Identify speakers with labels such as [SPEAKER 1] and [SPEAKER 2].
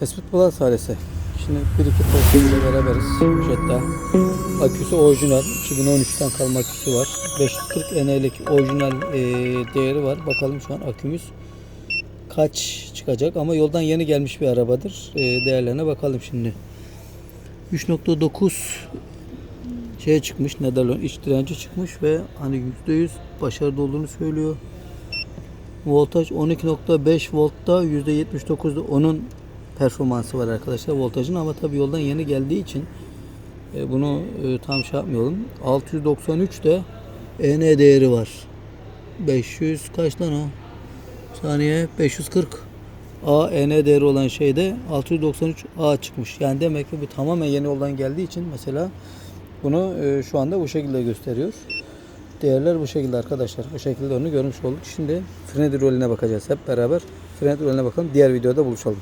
[SPEAKER 1] Tespit Plus faresi. Şimdi bir iki postuyla beraberiz. Jetta. Aküsü orijinal. 2013'ten kalma aküsü var. 540 enelik orijinal e, değeri var. Bakalım şu an akümüz kaç çıkacak ama yoldan yeni gelmiş bir arabadır. E, değerlerine bakalım şimdi. 3.9 şeye çıkmış. Nedalon iç direnci çıkmış ve hani %100 başarılı olduğunu söylüyor. Voltaj 12.5 voltta %79'da onun performansı var arkadaşlar voltajın ama tabi yoldan yeni geldiği için e, bunu e, tam şey yapmayalım. 693 de EN değeri var. 500 kaç lan o? Saniye 540 A EN değeri olan şeyde 693 A çıkmış. Yani demek ki bu tamamen yeni yoldan geldiği için mesela bunu e, şu anda bu şekilde gösteriyor. Değerler bu şekilde arkadaşlar. Bu şekilde onu görmüş olduk. Şimdi fren rolüne bakacağız hep beraber. Fren rolüne bakalım. Diğer videoda buluşalım.